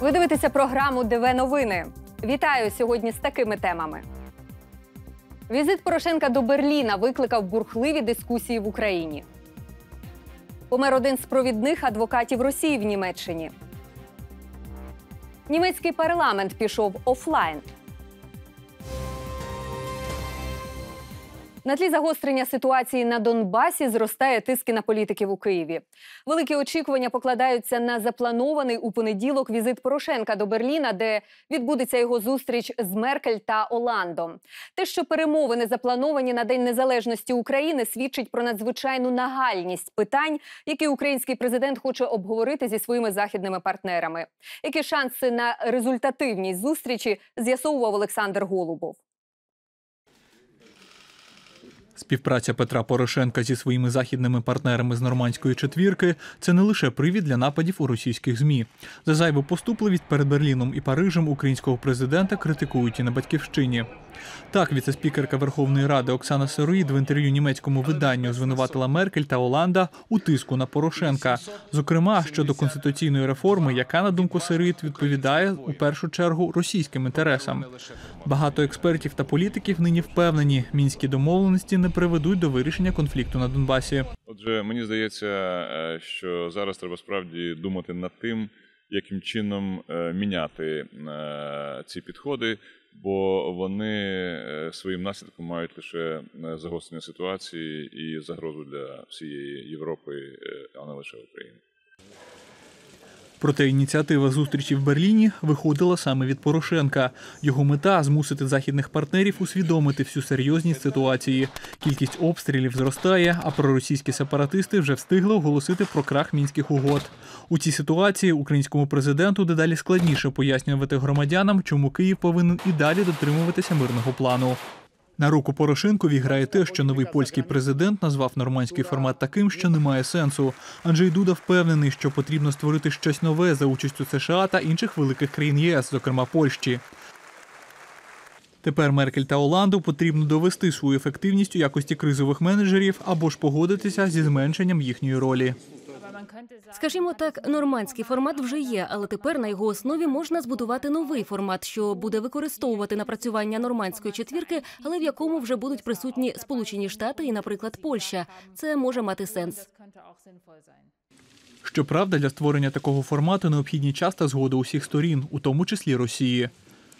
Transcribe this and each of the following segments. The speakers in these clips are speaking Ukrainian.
Ви дивитеся програму ДВ Новини. Вітаю сьогодні з такими темами. Візит Порошенка до Берліна викликав бурхливі дискусії в Україні. Помер один з провідних адвокатів Росії в Німеччині. Німецький парламент пішов офлайн. На тлі загострення ситуації на Донбасі зростає тиски на політиків у Києві. Великі очікування покладаються на запланований у понеділок візит Порошенка до Берліна, де відбудеться його зустріч з Меркель та Оландом. Те, що перемовини заплановані на День Незалежності України, свідчить про надзвичайну нагальність питань, які український президент хоче обговорити зі своїми західними партнерами. Які шанси на результативність зустрічі з'ясовував Олександр Голубов. Співпраця Петра Порошенка зі своїми західними партнерами з нормандської четвірки це не лише привід для нападів у російських змі. За зайву поступливість перед Берліном і Парижем українського президента критикують і на батьківщині. Так, віцеспікерка Верховної Ради Оксана Сироїд в інтерв'ю німецькому виданню звинуватила Меркель та Оланда у тиску на Порошенка, зокрема щодо конституційної реформи, яка на думку Сироїд відповідає у першу чергу російським інтересам. Багато експертів та політиків нині впевнені, мінські домовленості не приведуть до вирішення конфлікту на Донбасі. Отже, мені здається, е, що зараз треба справді думати над тим, яким чином е, міняти е, ці підходи, бо вони своїм наслідком мають лише загострення ситуації і загрозу для всієї Європи, а не лише України. Проте ініціатива зустрічі в Берліні виходила саме від Порошенка. Його мета змусити західних партнерів усвідомити всю серйозність ситуації. Кількість обстрілів зростає, а проросійські сепаратисти вже встигли оголосити про крах мінських угод. У цій ситуації українському президенту дедалі складніше пояснювати громадянам, чому Київ повинен і далі дотримуватися мирного плану. На руку Порошенкові грає те, що новий польський президент назвав нормандський формат таким, що не має сенсу. Анджей Дуда впевнений, що потрібно створити щось нове за участю США та інших великих країн ЄС, зокрема Польщі. Тепер Меркель та Оланду потрібно довести свою ефективність у якості кризових менеджерів або ж погодитися зі зменшенням їхньої ролі. Скажімо так, нормандський формат вже є, але тепер на його основі можна збудувати новий формат, що буде використовувати напрацювання нормандської четвірки, але в якому вже будуть присутні Сполучені Штати і, наприклад, Польща. Це може мати сенс. Щоправда, для створення такого формату необхідні час та згода усіх сторін, у тому числі Росії.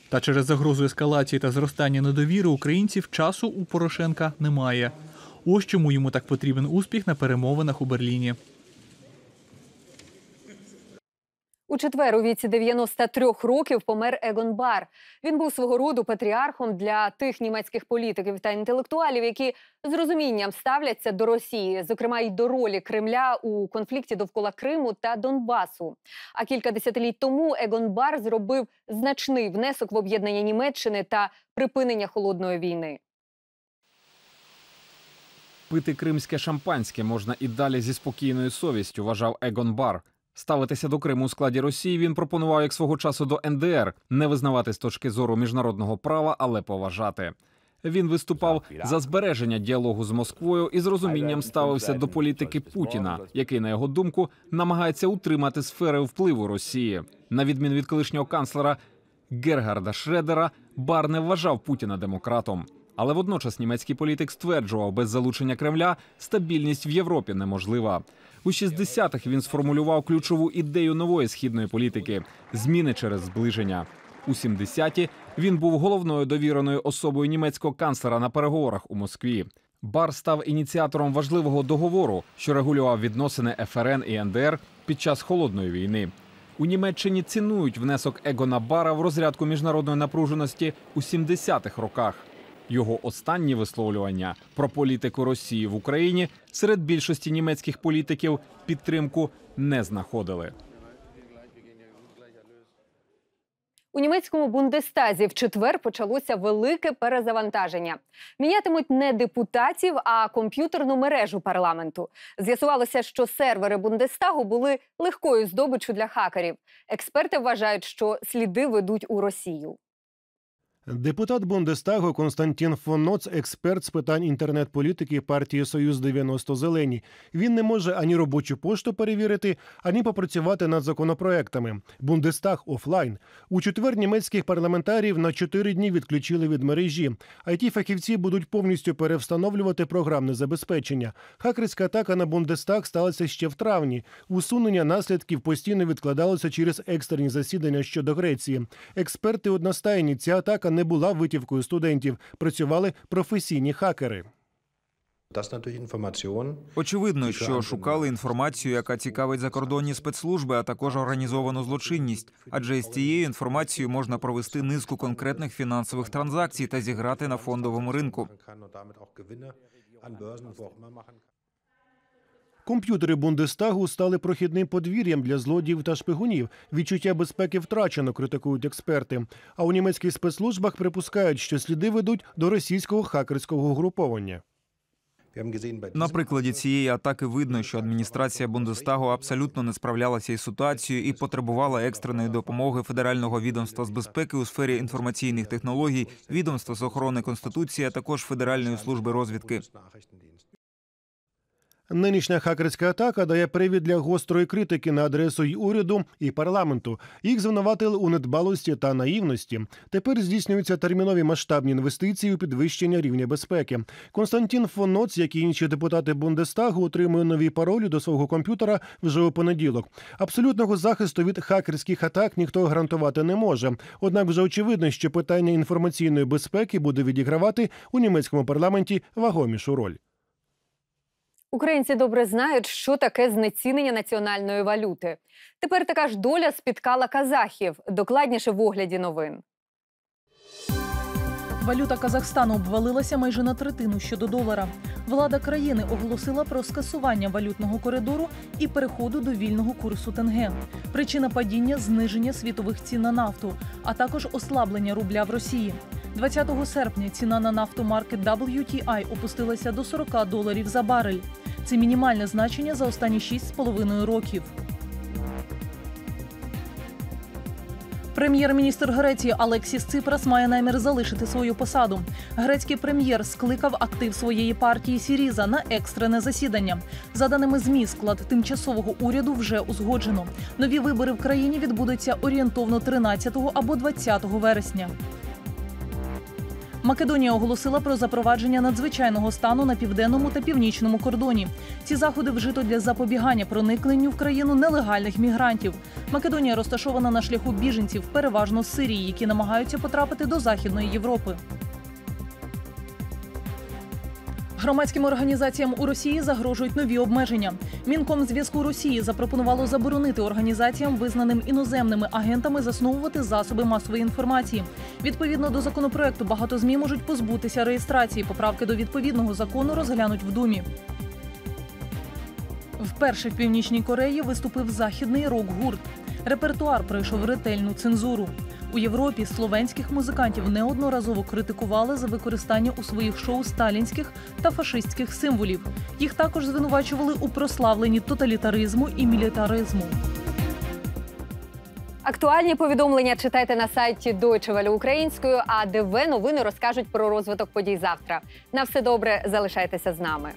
Та через загрозу ескалації та зростання недовіри українців часу у Порошенка немає. Ось чому йому так потрібен успіх на перемовинах у Берліні. У четвер у віці 93 років помер Егон Бар. Він був свого роду патріархом для тих німецьких політиків та інтелектуалів, які з розумінням ставляться до Росії, зокрема й до ролі Кремля у конфлікті довкола Криму та Донбасу. А кілька десятиліть тому Егон Бар зробив значний внесок в об'єднання Німеччини та припинення холодної війни. Пити кримське шампанське можна і далі зі спокійною совістю, вважав Егон Бар. Ставитися до Криму у складі Росії він пропонував як свого часу до НДР не визнавати з точки зору міжнародного права, але поважати. Він виступав за збереження діалогу з Москвою і з розумінням ставився до політики Путіна, який, на його думку, намагається утримати сфери впливу Росії. На відміну від колишнього канцлера Гергарда Шредера, Бар не вважав Путіна демократом. Але водночас німецький політик стверджував, без залучення Кремля стабільність в Європі неможлива. У 60-х він сформулював ключову ідею нової східної політики зміни через зближення. У 70-ті він був головною довіреною особою німецького канцлера на переговорах у Москві. Бар став ініціатором важливого договору, що регулював відносини ФРН і НДР під час холодної війни. У Німеччині цінують внесок Егона Бара в розрядку міжнародної напруженості у 70-х роках. Його останні висловлювання про політику Росії в Україні серед більшості німецьких політиків підтримку не знаходили. У німецькому Бундестазі в четвер почалося велике перезавантаження. Мінятимуть не депутатів, а комп'ютерну мережу парламенту. З'ясувалося, що сервери Бундестагу були легкою здобиччю для хакерів. Експерти вважають, що сліди ведуть у Росію. Депутат Бундестагу Константін фон Ноц, експерт з питань інтернет-політики партії Союз 90 Зелені. Він не може ані робочу пошту перевірити, ані попрацювати над законопроектами. Бундестаг офлайн. У четвер німецьких парламентарів на чотири дні відключили від мережі. it фахівці будуть повністю перевстановлювати програмне забезпечення. Хакерська атака на Бундестаг сталася ще в травні. Усунення наслідків постійно відкладалося через екстрені засідання щодо Греції. Експерти одностайні, ця атака не була витівкою студентів. Працювали професійні хакери. Очевидно, що шукали інформацію, яка цікавить закордонні спецслужби, а також організовану злочинність. Адже з цією інформацією можна провести низку конкретних фінансових транзакцій та зіграти на фондовому ринку. Комп'ютери Бундестагу стали прохідним подвір'ям для злодіїв та шпигунів. Відчуття безпеки втрачено, критикують експерти. А у німецьких спецслужбах припускають, що сліди ведуть до російського хакерського угруповання. На прикладі цієї атаки видно, що адміністрація Бундестагу абсолютно не справлялася із ситуацією і потребувала екстреної допомоги федерального відомства з безпеки у сфері інформаційних технологій, відомства з охорони конституції, а також Федеральної служби розвідки. Нинішня хакерська атака дає привід для гострої критики на адресу й уряду і парламенту. Їх звинуватили у недбалості та наївності. Тепер здійснюються термінові масштабні інвестиції у підвищення рівня безпеки. Константін фон Ноц, як і інші депутати Бундестагу, отримує нові паролі до свого комп'ютера вже у понеділок. Абсолютного захисту від хакерських атак ніхто гарантувати не може. Однак вже очевидно, що питання інформаційної безпеки буде відігравати у німецькому парламенті вагомішу роль. Українці добре знають, що таке знецінення національної валюти. Тепер така ж доля спіткала казахів. Докладніше в огляді новин. Валюта Казахстану обвалилася майже на третину щодо долара. Влада країни оголосила про скасування валютного коридору і переходу до вільного курсу тенге. Причина падіння зниження світових цін на нафту, а також ослаблення рубля в Росії. 20 серпня ціна на нафту марки WTI опустилася до 40 доларів за барель. Це мінімальне значення за останні 6,5 років. Прем'єр-міністр Греції Алексіс Ципрас має намір залишити свою посаду. Грецький прем'єр скликав актив своєї партії Сіріза на екстрене засідання. За даними ЗМІ, склад тимчасового уряду вже узгоджено. Нові вибори в країні відбудуться орієнтовно 13 або 20 вересня. Македонія оголосила про запровадження надзвичайного стану на південному та північному кордоні. Ці заходи вжито для запобігання проникненню в країну нелегальних мігрантів. Македонія розташована на шляху біженців, переважно з Сирії, які намагаються потрапити до Західної Європи. Громадським організаціям у Росії загрожують нові обмеження. Мінкомзв'язку Росії запропонувало заборонити організаціям, визнаним іноземними агентами, засновувати засоби масової інформації. Відповідно до законопроекту, багато змі можуть позбутися реєстрації. Поправки до відповідного закону розглянуть в думі. Вперше в північній Кореї виступив західний рок-гурт. Репертуар пройшов ретельну цензуру. У Європі словенських музикантів неодноразово критикували за використання у своїх шоу сталінських та фашистських символів. Їх також звинувачували у прославленні тоталітаризму і мілітаризму. Актуальні повідомлення читайте на сайті Deutsche Welle українською, а ДВ новини розкажуть про розвиток подій завтра. На все добре, залишайтеся з нами.